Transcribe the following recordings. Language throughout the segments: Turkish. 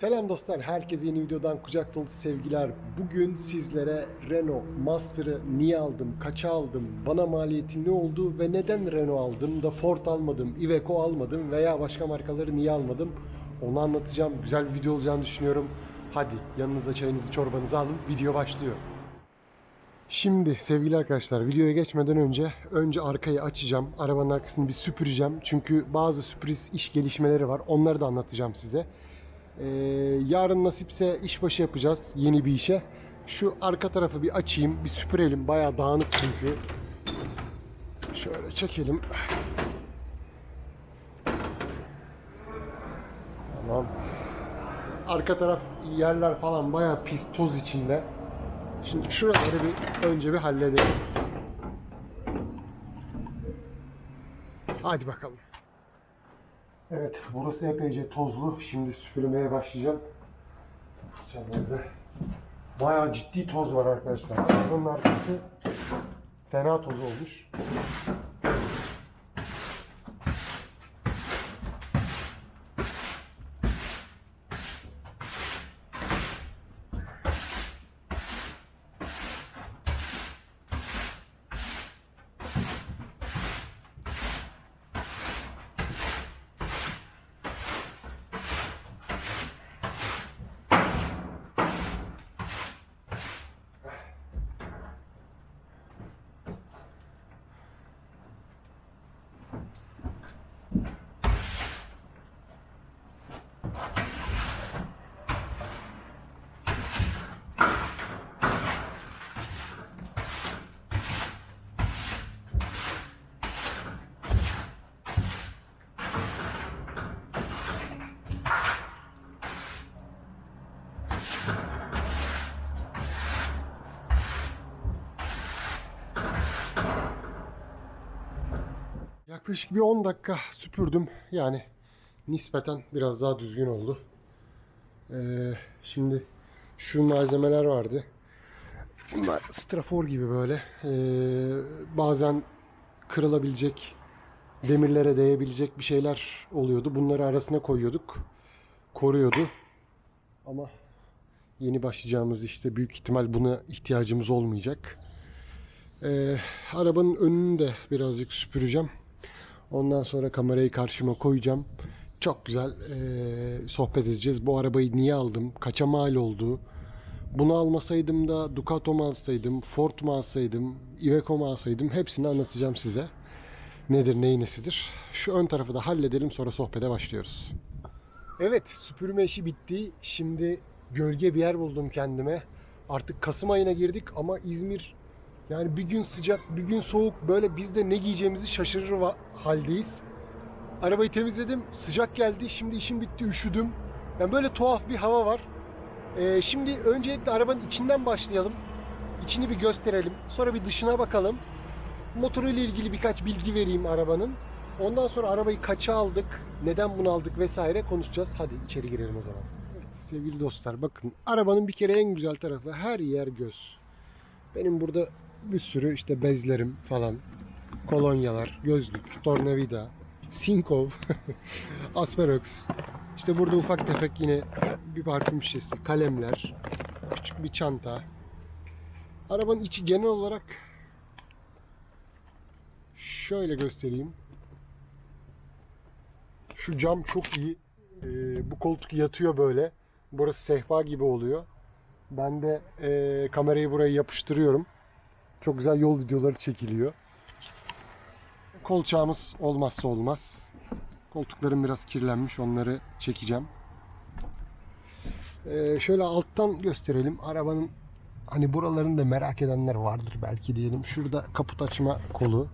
Selam dostlar, herkese yeni videodan kucak dolusu sevgiler. Bugün sizlere Renault Master'ı niye aldım, kaça aldım, bana maliyeti ne oldu ve neden Renault aldım da Ford almadım, Iveco almadım veya başka markaları niye almadım onu anlatacağım. Güzel bir video olacağını düşünüyorum. Hadi yanınıza çayınızı çorbanızı alın, video başlıyor. Şimdi sevgili arkadaşlar videoya geçmeden önce önce arkayı açacağım. Arabanın arkasını bir süpüreceğim. Çünkü bazı sürpriz iş gelişmeleri var. Onları da anlatacağım size. Ee, yarın nasipse işbaşı yapacağız yeni bir işe. Şu arka tarafı bir açayım, bir süpürelim. Bayağı dağınık çünkü. Şöyle çekelim. Tamam. Arka taraf yerler falan bayağı pis, toz içinde. Şimdi şuraları bir önce bir halledelim. Hadi bakalım. Evet, burası epeyce tozlu. Şimdi süpürmeye başlayacağım. Çamurda. Bayağı ciddi toz var arkadaşlar. Arabanın arkası fena toz olmuş. Yaklaşık bir 10 dakika süpürdüm. Yani nispeten biraz daha düzgün oldu. Ee, şimdi şu malzemeler vardı. Bunlar strafor gibi böyle. Ee, bazen kırılabilecek, demirlere değebilecek bir şeyler oluyordu. Bunları arasına koyuyorduk. Koruyordu. Ama yeni başlayacağımız işte büyük ihtimal buna ihtiyacımız olmayacak. Ee, arabanın önünü de birazcık süpüreceğim. Ondan sonra kamerayı karşıma koyacağım. Çok güzel eee, sohbet edeceğiz. Bu arabayı niye aldım? Kaça mal oldu? Bunu almasaydım da Ducato mu alsaydım? Ford mu alsaydım? Iveco mu alsaydım? Hepsini anlatacağım size. Nedir, neyi nesidir? Şu ön tarafı da halledelim sonra sohbete başlıyoruz. Evet, süpürme işi bitti. Şimdi gölge bir yer buldum kendime. Artık Kasım ayına girdik ama İzmir yani bir gün sıcak, bir gün soğuk. Böyle biz de ne giyeceğimizi şaşırır haldeyiz. Arabayı temizledim. Sıcak geldi. Şimdi işim bitti. Üşüdüm. Yani böyle tuhaf bir hava var. Ee, şimdi öncelikle arabanın içinden başlayalım. İçini bir gösterelim. Sonra bir dışına bakalım. Motoruyla ilgili birkaç bilgi vereyim arabanın. Ondan sonra arabayı kaça aldık, neden bunu aldık vesaire konuşacağız. Hadi içeri girelim o zaman. Evet sevgili dostlar bakın arabanın bir kere en güzel tarafı her yer göz. Benim burada bir sürü işte bezlerim falan, kolonyalar, gözlük, tornavida, Sinkov, Asperox. İşte burada ufak tefek yine bir parfüm şişesi, kalemler, küçük bir çanta. Arabanın içi genel olarak şöyle göstereyim. Şu cam çok iyi. Ee, bu koltuk yatıyor böyle. Burası sehpa gibi oluyor. Ben de e, kamerayı buraya yapıştırıyorum. Çok güzel yol videoları çekiliyor. Kolçağımız olmazsa olmaz. Koltuklarım biraz kirlenmiş. Onları çekeceğim. Ee, şöyle alttan gösterelim. Arabanın hani buralarını da merak edenler vardır belki diyelim. Şurada kaput açma kolu.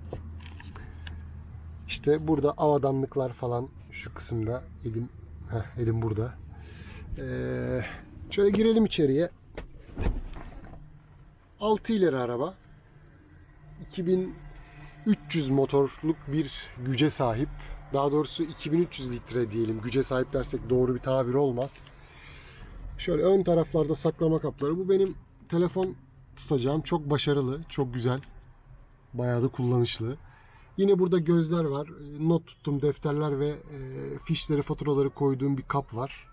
İşte burada avadanlıklar falan şu kısımda. Elim, heh, elim burada. Ee, şöyle girelim içeriye. 6 ileri araba. 2300 motorluk bir güce sahip. Daha doğrusu 2300 litre diyelim. Güce sahip dersek doğru bir tabir olmaz. Şöyle ön taraflarda saklama kapları. Bu benim telefon tutacağım. Çok başarılı, çok güzel. Bayağı da kullanışlı. Yine burada gözler var. Not tuttum defterler ve e, fişleri, faturaları koyduğum bir kap var.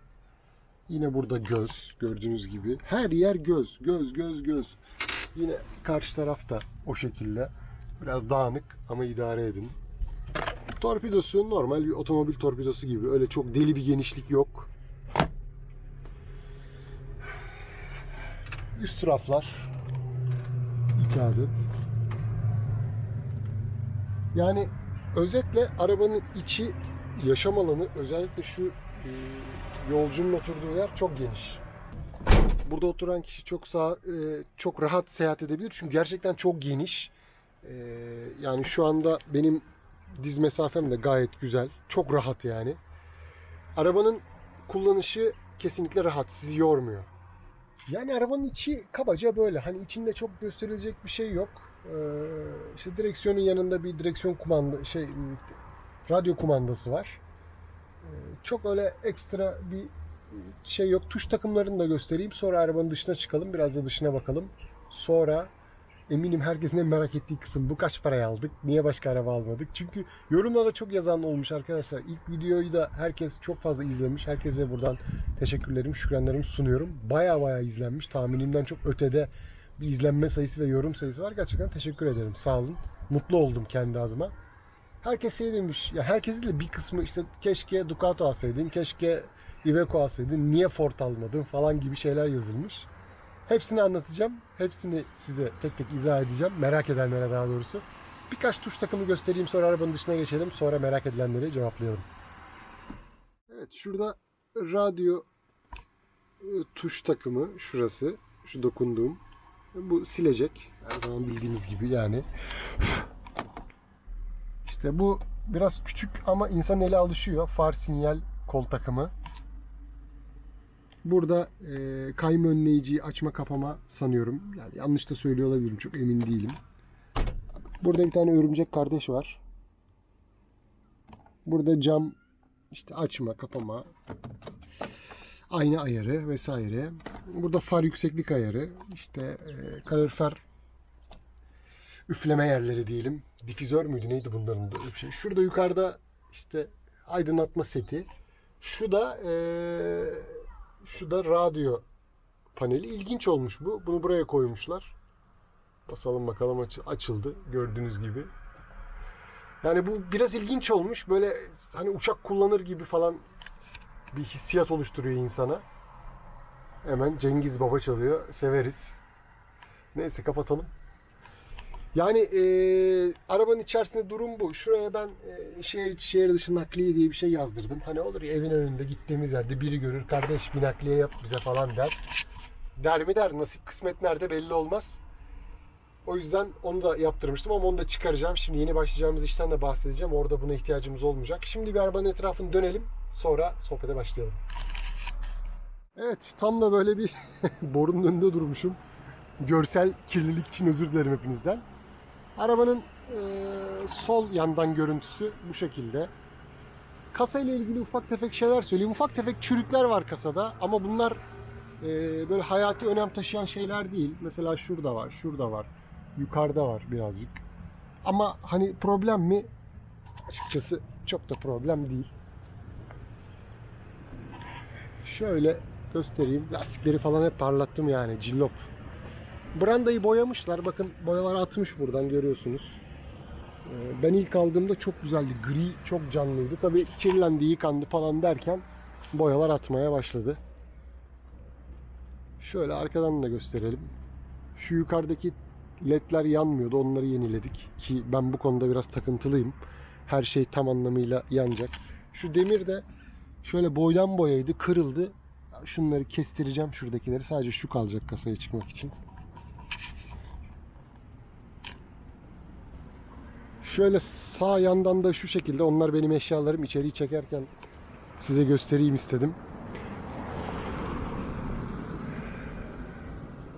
Yine burada göz gördüğünüz gibi. Her yer göz, göz, göz, göz. Yine karşı taraf da o şekilde. Biraz dağınık ama idare edin. Torpidosu normal bir otomobil torpidosu gibi. Öyle çok deli bir genişlik yok. Üst raflar. iki adet. Yani özetle arabanın içi yaşam alanı özellikle şu e, yolcunun oturduğu yer çok geniş. Burada oturan kişi çok sağ, e, çok rahat seyahat edebilir çünkü gerçekten çok geniş. E, yani şu anda benim diz mesafem de gayet güzel. Çok rahat yani. Arabanın kullanışı kesinlikle rahat. Sizi yormuyor. Yani arabanın içi kabaca böyle. Hani içinde çok gösterilecek bir şey yok. Ee, işte direksiyonun yanında bir direksiyon kumanda şey radyo kumandası var. Ee, çok öyle ekstra bir şey yok. Tuş takımlarını da göstereyim. Sonra arabanın dışına çıkalım. Biraz da dışına bakalım. Sonra eminim herkesin en merak ettiği kısım bu kaç paraya aldık? Niye başka araba almadık? Çünkü yorumlara çok yazan olmuş arkadaşlar. İlk videoyu da herkes çok fazla izlemiş. Herkese buradan teşekkürlerimi, şükranlarımı sunuyorum. Baya baya izlenmiş. Tahminimden çok ötede bir izlenme sayısı ve yorum sayısı var. Gerçekten teşekkür ederim. Sağ olun. Mutlu oldum kendi adıma. Herkes şey demiş. Ya herkesin de bir kısmı işte keşke Ducato alsaydın, keşke Iveco alsaydın, niye Ford almadın falan gibi şeyler yazılmış. Hepsini anlatacağım. Hepsini size tek tek izah edeceğim. Merak edenlere daha doğrusu. Birkaç tuş takımı göstereyim sonra arabanın dışına geçelim. Sonra merak edilenleri cevaplayalım. Evet şurada radyo e, tuş takımı şurası. Şu dokunduğum. Bu silecek. Her zaman bildiğiniz gibi yani. İşte bu biraz küçük ama insan eli alışıyor. Far sinyal kol takımı. Burada e, kayma önleyici açma kapama sanıyorum. Yani yanlış da söylüyor olabilirim. Çok emin değilim. Burada bir tane örümcek kardeş var. Burada cam işte açma kapama ayna ayarı vesaire. Burada far yükseklik ayarı, işte e, kalorifer üfleme yerleri diyelim. Difüzör müydü neydi bunların da bir şey. Şurada yukarıda işte aydınlatma seti. Şu da e, şu da radyo paneli. İlginç olmuş bu. Bunu buraya koymuşlar. Basalım bakalım aç- açıldı gördüğünüz gibi. Yani bu biraz ilginç olmuş. Böyle hani uçak kullanır gibi falan bir hissiyat oluşturuyor insana. Hemen Cengiz Baba çalıyor. Severiz. Neyse kapatalım. Yani e, arabanın içerisinde durum bu. Şuraya ben e, şehir içi şehir dışı nakliye diye bir şey yazdırdım. Hani olur ya evin önünde gittiğimiz yerde biri görür kardeş bir nakliye yap bize falan der. Der mi der nasip kısmet nerede belli olmaz. O yüzden onu da yaptırmıştım ama onu da çıkaracağım. Şimdi yeni başlayacağımız işten de bahsedeceğim. Orada buna ihtiyacımız olmayacak. Şimdi bir arabanın etrafını dönelim. Sonra sohbete başlayalım. Evet tam da böyle bir borunun önünde durmuşum. Görsel kirlilik için özür dilerim hepinizden. Arabanın e, sol yandan görüntüsü bu şekilde. Kasa ile ilgili ufak tefek şeyler söyleyeyim. Ufak tefek çürükler var kasada ama bunlar e, böyle hayati önem taşıyan şeyler değil. Mesela şurada var, şurada var, yukarıda var birazcık. Ama hani problem mi? Açıkçası çok da problem değil. Şöyle göstereyim. Lastikleri falan hep parlattım yani cillop. Brandayı boyamışlar. Bakın boyalar atmış buradan görüyorsunuz. Ee, Ben ilk aldığımda çok güzeldi. Gri çok canlıydı. Tabii kirlendi, yıkandı falan derken boyalar atmaya başladı. Şöyle arkadan da gösterelim. Şu yukarıdaki ledler yanmıyordu. Onları yeniledik. Ki ben bu konuda biraz takıntılıyım. Her şey tam anlamıyla yanacak. Şu demir de şöyle boydan boyaydı, kırıldı. Şunları kestireceğim şuradakileri. Sadece şu kalacak kasaya çıkmak için. Şöyle sağ yandan da şu şekilde onlar benim eşyalarım içeriği çekerken size göstereyim istedim.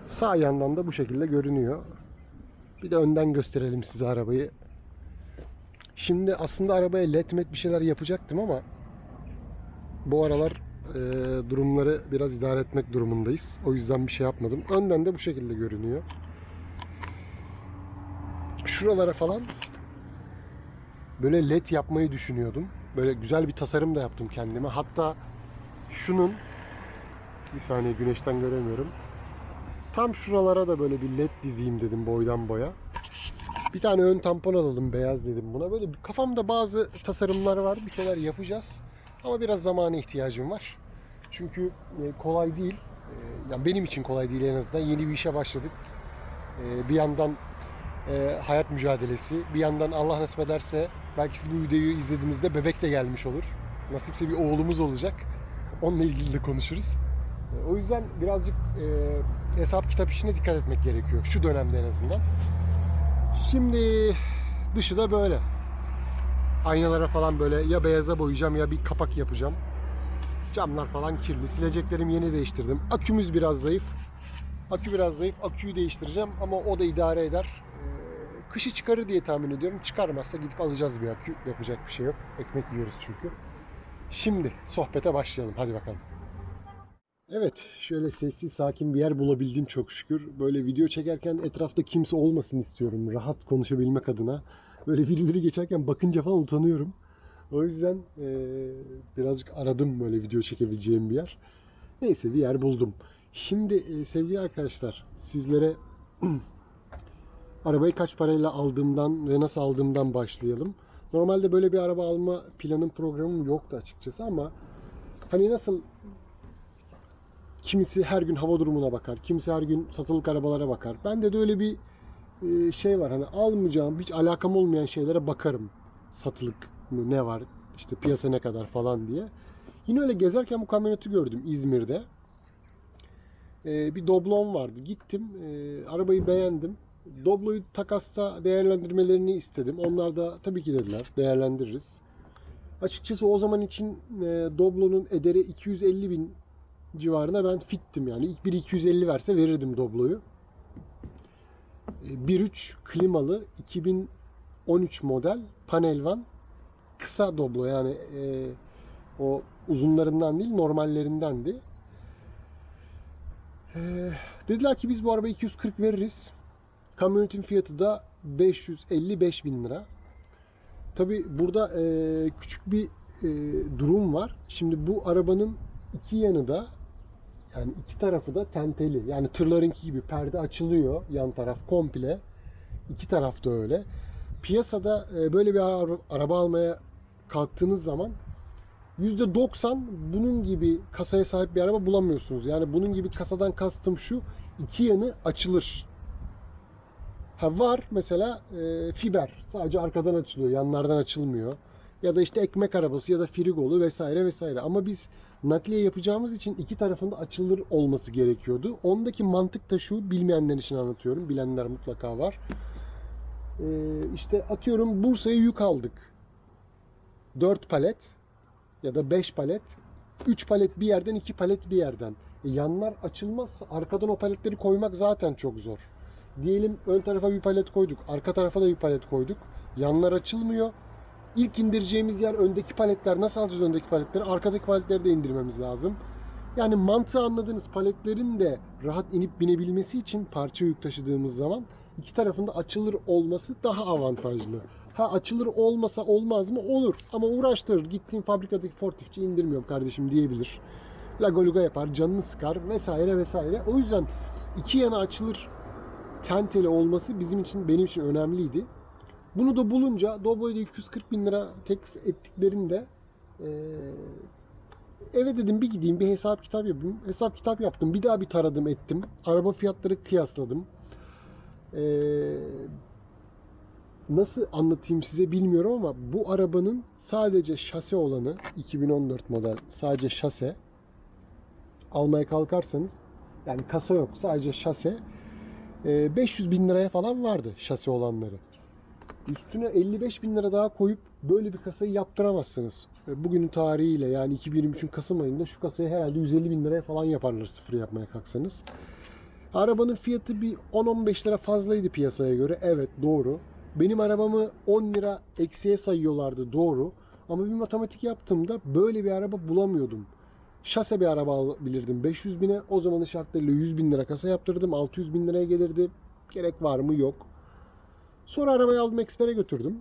Sağ yandan da bu şekilde görünüyor. Bir de önden gösterelim size arabayı. Şimdi aslında arabaya led met bir şeyler yapacaktım ama bu aralar e, durumları biraz idare etmek durumundayız. O yüzden bir şey yapmadım. Önden de bu şekilde görünüyor. Şuralara falan böyle led yapmayı düşünüyordum. Böyle güzel bir tasarım da yaptım kendime. Hatta şunun Bir saniye güneşten göremiyorum. Tam şuralara da böyle bir led dizeyim dedim boydan boya. Bir tane ön tampon alalım beyaz dedim buna. Böyle kafamda bazı tasarımlar var. Bir şeyler yapacağız. Ama biraz zamana ihtiyacım var. Çünkü e, kolay değil. E, Yani benim için kolay değil en azından. Yeni bir işe başladık. E, Bir yandan e, hayat mücadelesi, bir yandan Allah nasip ederse belki siz bu videoyu izlediğinizde bebek de gelmiş olur. Nasipse bir oğlumuz olacak. Onunla ilgili de konuşuruz. E, O yüzden birazcık e, hesap kitap işine dikkat etmek gerekiyor. Şu dönemde en azından. Şimdi dışı da böyle. Aynalara falan böyle ya beyaza boyayacağım ya bir kapak yapacağım. Camlar falan kirli. Sileceklerimi yeni değiştirdim. Akümüz biraz zayıf. Akü biraz zayıf. Aküyü değiştireceğim ama o da idare eder. Kışı çıkarır diye tahmin ediyorum. Çıkarmazsa gidip alacağız bir akü. Yapacak bir şey yok. Ekmek yiyoruz çünkü. Şimdi sohbete başlayalım. Hadi bakalım. Evet, şöyle sessiz sakin bir yer bulabildim çok şükür. Böyle video çekerken etrafta kimse olmasın istiyorum. Rahat konuşabilmek adına. Böyle birileri geçerken bakınca falan utanıyorum. O yüzden eee, birazcık aradım böyle video çekebileceğim bir yer. Neyse bir yer buldum. Şimdi e, sevgili arkadaşlar sizlere arabayı kaç parayla aldığımdan ve nasıl aldığımdan başlayalım. Normalde böyle bir araba alma planım programım yoktu açıkçası ama hani nasıl kimisi her gün hava durumuna bakar, kimisi her gün satılık arabalara bakar. Bende de öyle bir e, şey var hani almayacağım hiç alakam olmayan şeylere bakarım. Satılık mı ne var işte piyasa ne kadar falan diye. Yine öyle gezerken bu kamyoneti gördüm İzmir'de. Ee, bir doblon vardı. Gittim. e, arabayı beğendim. Dobloyu takasta değerlendirmelerini istedim. Onlar da tabii ki dediler. Değerlendiririz. Açıkçası o zaman için e, Doblo'nun ederi 250 bin civarına ben fittim yani. İlk biri 250 verse verirdim Doblo'yu. E, 1.3 klimalı 2013 model panel van kısa Doblo yani e, o uzunlarından değil normallerindendi. Ee, dediler ki biz bu arabayı 240 veririz. Kamyonetin fiyatı da 555 bin lira. Tabi burada e, küçük bir e, durum var. Şimdi bu arabanın iki yanı da yani iki tarafı da tenteli. Yani tırlarınki gibi perde açılıyor yan taraf komple. İki taraf da öyle. Piyasada e, böyle bir ara- araba almaya kalktığınız zaman %90 bunun gibi kasaya sahip bir araba bulamıyorsunuz. Yani bunun gibi kasadan kastım şu iki yanı açılır. Ha var mesela e, fiber sadece arkadan açılıyor yanlardan açılmıyor. Ya da işte ekmek arabası ya da frigolu vesaire vesaire. Ama biz nakliye yapacağımız için iki tarafında açılır olması gerekiyordu. Ondaki mantık da şu bilmeyenler için anlatıyorum. Bilenler mutlaka var. E, işte atıyorum Bursa'ya yük aldık. 4 palet ya da 5 palet 3 palet bir yerden 2 palet bir yerden. E, yanlar açılmazsa arkadan o paletleri koymak zaten çok zor. Diyelim ön tarafa bir palet koyduk, arka tarafa da bir palet koyduk. Yanlar açılmıyor. İlk indireceğimiz yer öndeki paletler. Nasıl alacağız öndeki paletleri? Arkadaki paletleri de indirmemiz lazım. Yani mantığı anladığınız paletlerin de rahat inip binebilmesi için parça yük taşıdığımız zaman iki tarafında açılır olması daha avantajlı. Ha açılır olmasa olmaz mı? Olur. Ama uğraştırır. Gittiğim fabrikadaki fortifçi indirmiyorum kardeşim diyebilir. Lagoluga yapar, canını sıkar vesaire vesaire. O yüzden iki yana açılır tenteli olması bizim için benim için önemliydi. Bunu da bulunca Doblo'yu da 240 bin lira teklif ettiklerinde eve dedim bir gideyim bir hesap kitap yapayım. Hesap kitap yaptım. Bir daha bir taradım ettim. Araba fiyatları kıyasladım. Nasıl anlatayım size bilmiyorum ama bu arabanın sadece şase olanı 2014 model sadece şase almaya kalkarsanız yani kasa yok sadece şase e, 500 bin liraya falan vardı şase olanları. Üstüne 55 bin lira daha koyup böyle bir kasayı yaptıramazsınız. E, Bugünün tarihiyle yani 2023'ün Kasım ayında şu kasayı herhalde 150 bin liraya falan yaparlar sıfır yapmaya kalksanız. Arabanın fiyatı bir 10-15 lira fazlaydı piyasaya göre. Evet doğru. Benim arabamı 10 lira eksiye sayıyorlardı doğru. Ama bir matematik yaptığımda böyle bir araba bulamıyordum. Şase bir araba alabilirdim 500 bine. O zamanın şartlarıyla 100 bin lira kasa yaptırdım. 600 bin liraya gelirdi. Gerek var mı? Yok. Sonra arabayı aldım ekspere götürdüm.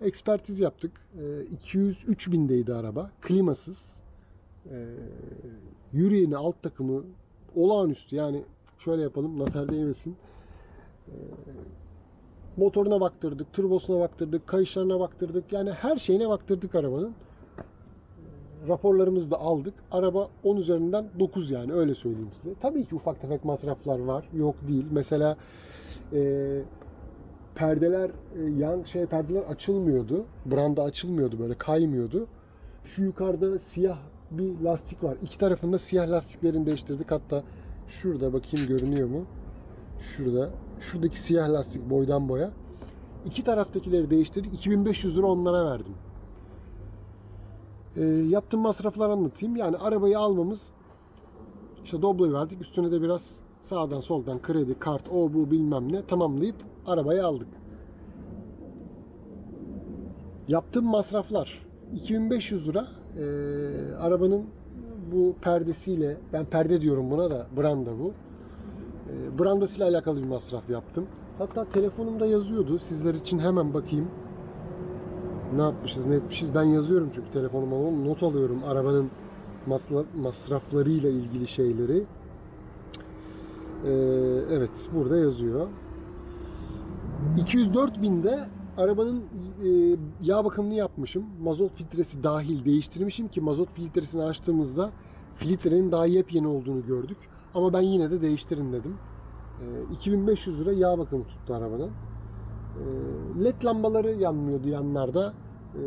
Ekspertiz yaptık. Ee, 203 bindeydi araba. Klimasız. Ee, yürüyeni, alt takımı olağanüstü. Yani şöyle yapalım, nazar değmesin. Ee, motoruna baktırdık, turbosuna baktırdık, kayışlarına baktırdık. Yani her şeyine baktırdık arabanın. Raporlarımızı da aldık. Araba 10 üzerinden 9 yani öyle söyleyeyim size. Tabii ki ufak tefek masraflar var. Yok değil. Mesela e, perdeler e, yan şey perdeler açılmıyordu. Branda açılmıyordu böyle kaymıyordu. Şu yukarıda siyah bir lastik var. İki tarafında siyah lastiklerini değiştirdik. Hatta şurada bakayım görünüyor mu? Şurada. Şuradaki siyah lastik boydan boya. İki taraftakileri değiştirdik. 2500 lira onlara verdim. E, yaptığım masrafları anlatayım. Yani arabayı almamız işte Doblo'yu verdik. Üstüne de biraz sağdan soldan kredi, kart, o bu bilmem ne tamamlayıp arabayı aldık. Yaptığım masraflar 2500 lira. Ee, arabanın bu perdesiyle, ben perde diyorum buna da, branda bu. Ee, brandasıyla alakalı bir masraf yaptım. Hatta telefonumda yazıyordu. Sizler için hemen bakayım. Ne yapmışız, ne etmişiz. Ben yazıyorum çünkü telefonuma onu not alıyorum arabanın masraflarıyla ilgili şeyleri. Ee, evet, burada yazıyor. 204 binde arabanın e, yağ bakımını yapmışım. Mazot filtresi dahil değiştirmişim ki mazot filtresini açtığımızda filtrenin daha yepyeni olduğunu gördük. Ama ben yine de değiştirin dedim. E, 2500 lira yağ bakımı tuttu arabanın. E, LED lambaları yanmıyordu yanlarda. E,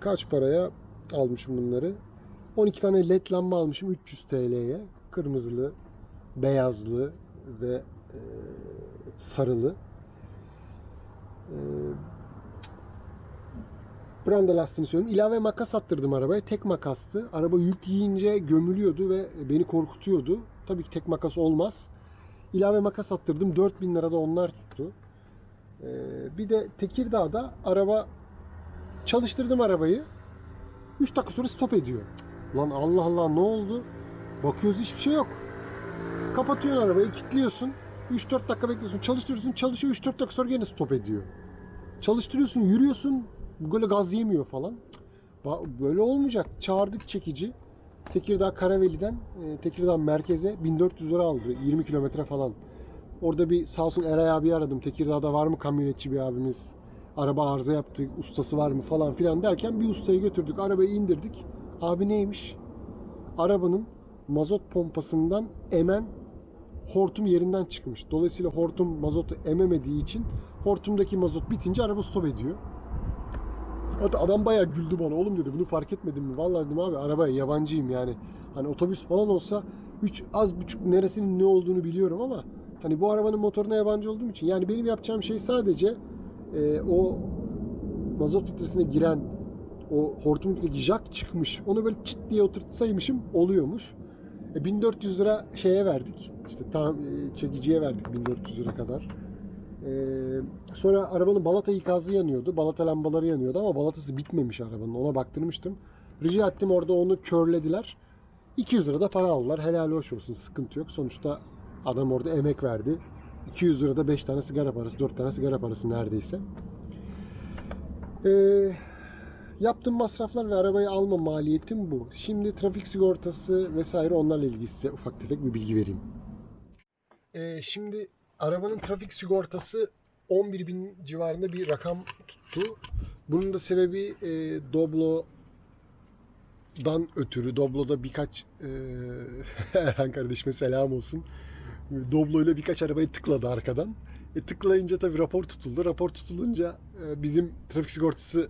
kaç paraya almışım bunları? 12 tane LED lamba almışım 300 TL'ye. Kırmızılı, beyazlı ve e, sarılı. E, branda lastiğini söyleyeyim. İlave makas attırdım arabaya. Tek makastı. Araba yük yiyince gömülüyordu ve beni korkutuyordu. Tabii ki tek makas olmaz. İlave makas attırdım. 4000 lira da onlar bir de Tekirdağ'da araba çalıştırdım arabayı. 3 dakika sonra stop ediyor. Lan Allah Allah ne oldu? Bakıyoruz hiçbir şey yok. Kapatıyorsun arabayı, kilitliyorsun. 3-4 dakika bekliyorsun, çalıştırıyorsun, çalışıyor 3-4 dakika sonra gene stop ediyor. Çalıştırıyorsun, yürüyorsun, böyle gaz yemiyor falan. Böyle olmayacak. Çağırdık çekici. Tekirdağ Karaveli'den e, Tekirdağ merkeze 1400 lira aldı. 20 kilometre falan. Orada bir sağ olsun Eray abi aradım. Tekirdağ'da var mı kamyonetçi bir abimiz? Araba arıza yaptı, ustası var mı falan filan derken bir ustayı götürdük. Arabayı indirdik. Abi neymiş? Arabanın mazot pompasından emen hortum yerinden çıkmış. Dolayısıyla hortum mazotu ememediği için hortumdaki mazot bitince araba stop ediyor. Hatta adam bayağı güldü bana. Oğlum dedi bunu fark etmedin mi? Vallahi dedim abi arabaya yabancıyım yani. Hani otobüs falan olsa 3 az buçuk neresinin ne olduğunu biliyorum ama hani bu arabanın motoruna yabancı olduğum için yani benim yapacağım şey sadece e, o mazot filtresine giren o hortumun üstündeki jack çıkmış. Onu böyle çıt diye oturtsaymışım oluyormuş. E, 1400 lira şeye verdik. İşte tam e, çekiciye verdik 1400 lira kadar. E, sonra arabanın balata ikazı yanıyordu. Balata lambaları yanıyordu ama balatası bitmemiş arabanın. Ona baktırmıştım. Rica ettim orada onu körlediler. 200 lira da para aldılar. Helal hoş olsun. Sıkıntı yok. Sonuçta adam orada emek verdi. 200 lirada 5 tane sigara parası, 4 tane sigara parası neredeyse. Eee Yaptığım masraflar ve arabayı alma maliyetim bu. Şimdi trafik sigortası vesaire onlarla ilgili size ufak tefek bir bilgi vereyim. Ee, şimdi arabanın trafik sigortası 11 bin civarında bir rakam tuttu. Bunun da sebebi e, Doblo'dan ötürü. Doblo'da birkaç e, Erhan kardeşime selam olsun. Doblo ile birkaç arabayı tıkladı arkadan. E, tıklayınca tabii rapor tutuldu. Rapor tutulunca e, bizim trafik sigortası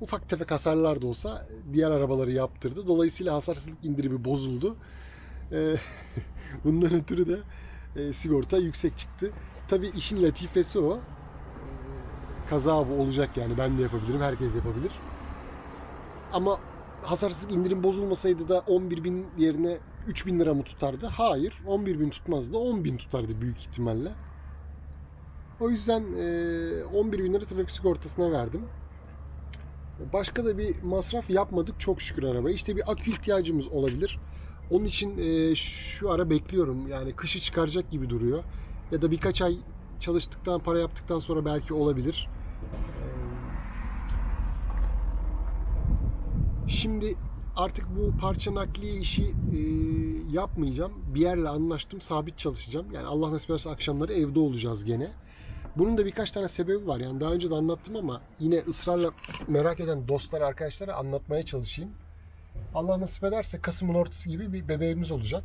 ufak tefek hasarlar da olsa diğer arabaları yaptırdı. Dolayısıyla hasarsızlık indirimi bozuldu. Ee, bundan ötürü de e, sigorta yüksek çıktı. Tabii işin latifesi o. Ee, Kaza bu olacak yani ben de yapabilirim, herkes yapabilir. Ama hasarsızlık indirim bozulmasaydı da 11 bin yerine 3 bin lira mı tutardı? Hayır, 11 bin tutmazdı, 10 bin tutardı büyük ihtimalle. O yüzden e, 11 bin lira trafik sigortasına verdim. Başka da bir masraf yapmadık çok şükür araba. İşte bir akü ihtiyacımız olabilir. Onun için e, şu ara bekliyorum. Yani kışı çıkaracak gibi duruyor. Ya da birkaç ay çalıştıktan, para yaptıktan sonra belki olabilir. Şimdi artık bu parça nakliye işi e, yapmayacağım. Bir yerle anlaştım. Sabit çalışacağım. Yani Allah nasip ederse akşamları evde olacağız gene. Bunun da birkaç tane sebebi var. Yani daha önce de anlattım ama yine ısrarla merak eden dostlar, arkadaşlara anlatmaya çalışayım. Allah nasip ederse Kasım'ın ortası gibi bir bebeğimiz olacak.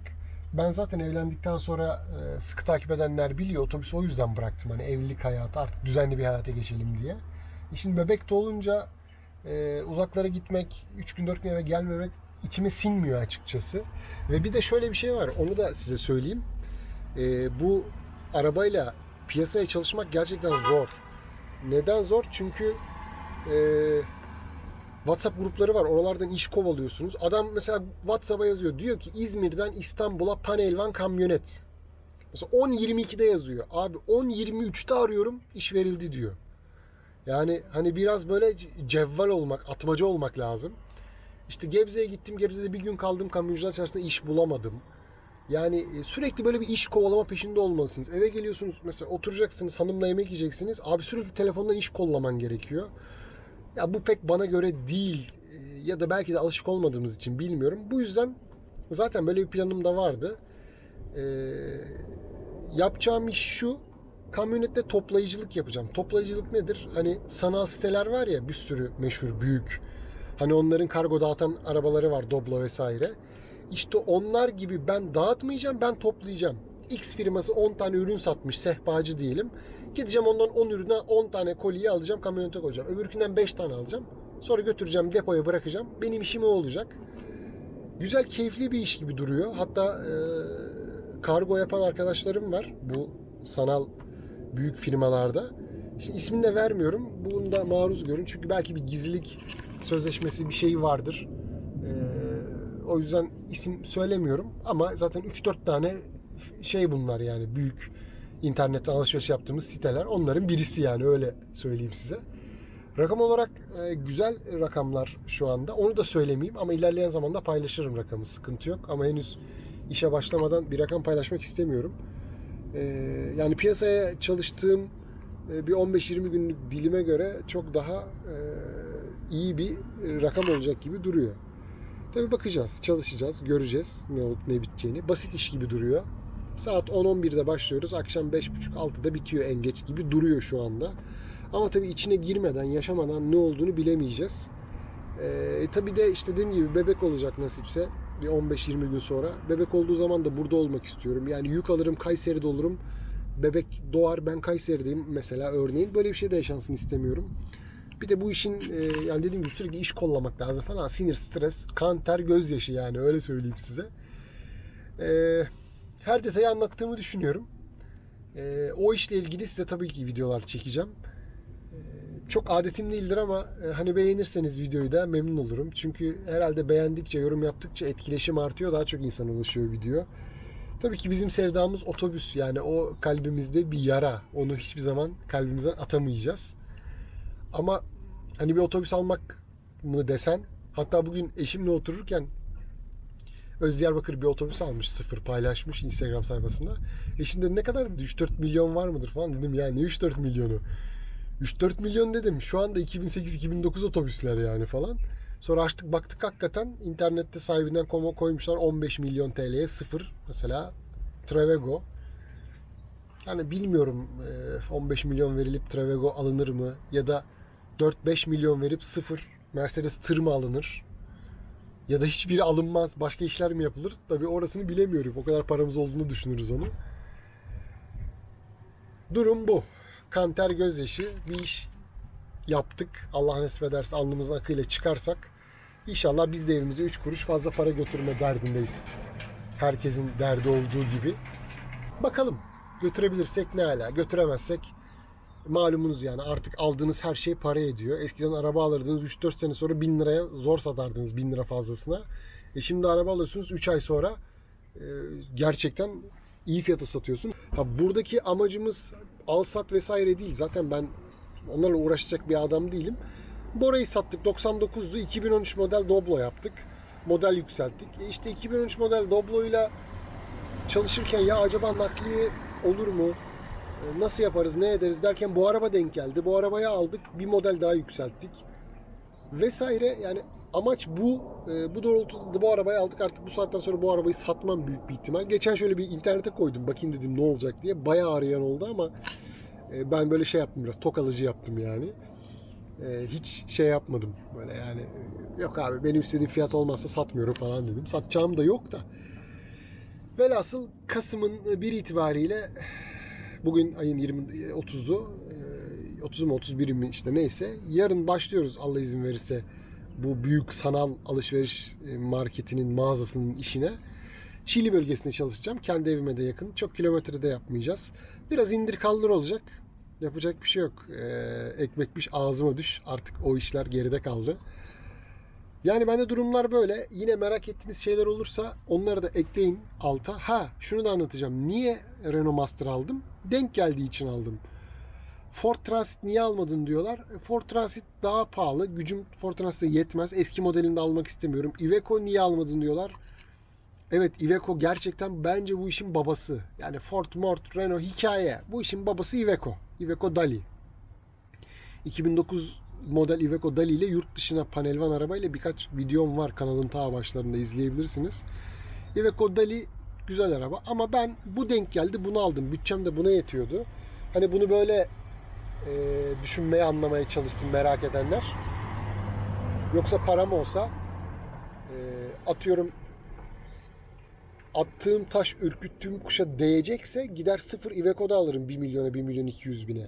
Ben zaten evlendikten sonra e, sıkı takip edenler biliyor. Otobüsü o yüzden bıraktım. Hani evlilik hayatı artık düzenli bir hayata geçelim diye. E şimdi bebek de olunca e, uzaklara gitmek, 3 gün 4 gün eve gelmemek içime sinmiyor açıkçası. Ve bir de şöyle bir şey var. Onu da size söyleyeyim. E, bu arabayla piyasaya çalışmak gerçekten zor. Neden zor? Çünkü e, WhatsApp grupları var. Oralardan iş kovalıyorsunuz. Adam mesela WhatsApp'a yazıyor. Diyor ki İzmir'den İstanbul'a panelvan kamyonet. Mesela 10.22'de yazıyor. Abi 10.23'te arıyorum iş verildi diyor. Yani hani biraz böyle cevval olmak, atmaca olmak lazım. İşte Gebze'ye gittim. Gebze'de bir gün kaldım. Kamyoncular çarşısında iş bulamadım. Yani e, sürekli böyle bir iş kovalama peşinde olmalısınız. Eve geliyorsunuz mesela oturacaksınız hanımla yemek yiyeceksiniz. Abi sürekli telefondan iş kollaman gerekiyor. Ya bu pek bana göre değil E, ya da belki de alışık olmadığımız için bilmiyorum. Bu yüzden zaten böyle bir planım da vardı. Ee, yapacağım iş şu. Kamyonette toplayıcılık yapacağım. Toplayıcılık nedir? Hani sanal siteler var ya bir sürü meşhur büyük. Hani onların kargo dağıtan arabaları var Doblo vesaire. İşte onlar gibi ben dağıtmayacağım ben toplayacağım. X firması 10 tane ürün satmış sehpacı diyelim. Gideceğim ondan 10 ürüne 10 tane kolyeyi alacağım kamyonete koyacağım. Öbürkünden 5 tane alacağım. Sonra götüreceğim depoya bırakacağım. Benim işim o olacak. Güzel keyifli bir iş gibi duruyor. Hatta e, kargo yapan arkadaşlarım var bu sanal büyük firmalarda. Şimdi ismini de vermiyorum. Bunu da maruz görün. Çünkü belki bir gizlilik sözleşmesi bir şey vardır. E, o yüzden isim söylemiyorum. Ama zaten 3-4 tane şey bunlar yani büyük internette alışveriş yaptığımız siteler. Onların birisi yani öyle söyleyeyim size. Rakam olarak e, güzel rakamlar şu anda. Onu da söylemeyeyim ama ilerleyen zamanda paylaşırım rakamı. Sıkıntı yok ama henüz işe başlamadan bir rakam paylaşmak istemiyorum. E, yani piyasaya çalıştığım e, bir 15-20 günlük dilime göre çok daha e, iyi bir rakam olacak gibi duruyor. Tabii bakacağız, çalışacağız, göreceğiz ne olup ne biteceğini. Basit iş gibi duruyor. Saat 10-11'de başlıyoruz. Akşam 5.30-6'da bitiyor en geç gibi duruyor şu anda. Ama tabii içine girmeden, yaşamadan ne olduğunu bilemeyeceğiz. Ee, tabii de işte dediğim gibi bebek olacak nasipse bir 15-20 gün sonra. Bebek olduğu zaman da burada olmak istiyorum. Yani yük alırım, Kayseri'de olurum. Bebek doğar, ben Kayseri'deyim mesela örneğin. Böyle bir şey de yaşansın istemiyorum. Bir de bu işin e, yani dediğim gibi sürekli iş kollamak lazım falan. Sinir, stres, kan, ter, gözyaşı yani öyle söyleyeyim size. Ee, her detayı anlattığımı düşünüyorum. Ee, o işle ilgili size tabii ki videolar çekeceğim. Çok adetim değildir ama e, hani beğenirseniz videoyu da memnun olurum. Çünkü herhalde beğendikçe, yorum yaptıkça etkileşim artıyor. Daha çok insana ulaşıyor video. Tabii ki bizim sevdamız otobüs. Yani o kalbimizde bir yara. Onu hiçbir zaman kalbimizden atamayacağız. Ama hani bir otobüs almak mı desen hatta bugün eşimle otururken Öz Diyarbakır bir otobüs almış sıfır paylaşmış Instagram sayfasında. Eşim dedi ne kadar dedi 3-4 milyon var mıdır falan dedim ya ne 3-4 milyonu. 3-4 milyon dedim şu anda 2008-2009 otobüsler yani falan. Sonra açtık baktık hakikaten internette sahibinden komo koymuşlar 15 milyon TL'ye sıfır mesela Trevego. Yani bilmiyorum e, 15 milyon verilip Trevego alınır mı ya da 4-5 milyon verip sıfır Mercedes tır mı alınır? Ya da hiçbiri alınmaz. Başka işler mi yapılır? Tabii orasını bilemiyorum. O kadar paramız olduğunu düşünürüz onu. Durum bu. Kanter gözyaşı bir iş yaptık. Allah nasip ederse alnımızın akıyla çıkarsak İnşallah biz de evimizde 3 kuruş fazla para götürme derdindeyiz. Herkesin derdi olduğu gibi. Bakalım götürebilirsek ne ala götüremezsek malumunuz yani artık aldığınız her şey para ediyor. Eskiden araba alırdınız 3-4 sene sonra 1000 liraya zor satardınız 1000 lira fazlasına. E şimdi araba alıyorsunuz 3 ay sonra e, gerçekten iyi fiyata satıyorsun. Ha buradaki amacımız al sat vesaire değil. Zaten ben onlarla uğraşacak bir adam değilim. Bora'yı sattık 99'du 2013 model Doblo yaptık. Model yükselttik. E işte 2013 model Doblo'yla çalışırken ya acaba nakliye olur mu? E, Nasıl yaparız, ne ederiz derken bu araba denk geldi. Bu arabayı aldık, bir model daha yükselttik. Vesaire yani amaç bu. E, bu doğrultuda da bu arabayı aldık. Artık bu saatten sonra bu arabayı satmam büyük bir ihtimal. Geçen şöyle bir internete koydum. Bakayım dedim ne olacak diye. Bayağı arayan oldu ama e, ben böyle şey yaptım biraz. Tok alıcı yaptım yani. E, hiç şey yapmadım. Böyle yani e, yok abi benim istediğim fiyat olmazsa satmıyorum falan dedim. Satacağım da yok da. Velhasıl Kasım'ın 1 itibariyle bugün ayın 20 30'u e, 30 mu 31 mi işte neyse yarın başlıyoruz Allah izin verirse bu büyük sanal alışveriş e, marketinin mağazasının işine. Çiğli bölgesinde çalışacağım. Kendi evime de yakın. Çok kilometrede yapmayacağız. Biraz indir kaldır olacak. Yapacak bir şey yok. Ee, ekmekmiş ağzıma düş. Artık o işler geride kaldı. Yani bende durumlar böyle. Yine merak ettiğiniz şeyler olursa onları da ekleyin alta. Ha şunu da anlatacağım. Niye Renault Master aldım? Denk geldiği için aldım. Ford Transit niye almadın diyorlar. E, Ford Transit daha pahalı. Gücüm Ford Transit'e yetmez. Eski modelini de almak istemiyorum. Iveco niye almadın diyorlar. Evet Iveco gerçekten bence bu işin babası. Yani Ford, Mort, Renault hikaye. Bu işin babası Iveco. Iveco Dali. 2009 model Iveco Dali ile yurt dışına panelvan arabayla birkaç videom var kanalın ta başlarında izleyebilirsiniz. Iveco Dali güzel araba ama ben bu denk geldi bunu aldım. Bütçem de buna yetiyordu. Hani bunu böyle düşünmeye anlamaya çalışsın merak edenler. Yoksa param olsa e, atıyorum attığım taş ürküttüğüm kuşa değecekse gider sıfır Iveco'da alırım 1 milyona 1 milyon 200 bine.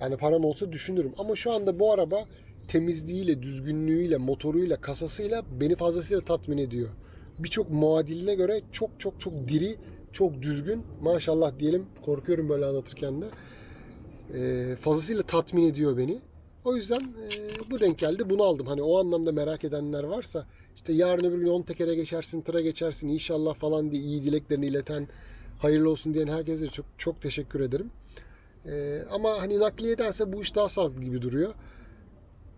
Yani param olsa düşünürüm. Ama şu anda bu araba temizliğiyle, düzgünlüğüyle, motoruyla, kasasıyla beni fazlasıyla tatmin ediyor. Birçok muadiline göre çok çok çok diri, çok düzgün. Maşallah diyelim. Korkuyorum böyle anlatırken de. Ee, fazlasıyla tatmin ediyor beni. O yüzden e, bu denk geldi. Bunu aldım. Hani o anlamda merak edenler varsa işte yarın öbür gün 10 tekere geçersin, tıra geçersin inşallah falan diye iyi dileklerini ileten, hayırlı olsun diyen herkese çok çok teşekkür ederim. Ee, ama hani nakliyedense bu iş daha sağlıklı gibi duruyor.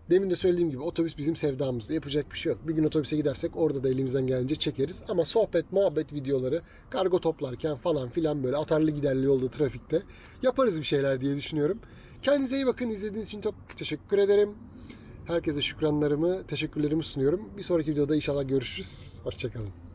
Demin de söylediğim gibi otobüs bizim sevdamız. Yapacak bir şey yok. Bir gün otobüse gidersek orada da elimizden gelince çekeriz. Ama sohbet, muhabbet videoları, kargo toplarken falan filan böyle atarlı giderli yolda trafikte yaparız bir şeyler diye düşünüyorum. Kendinize iyi bakın. İzlediğiniz için çok teşekkür ederim. Herkese şükranlarımı, teşekkürlerimi sunuyorum. Bir sonraki videoda inşallah görüşürüz. Hoşçakalın.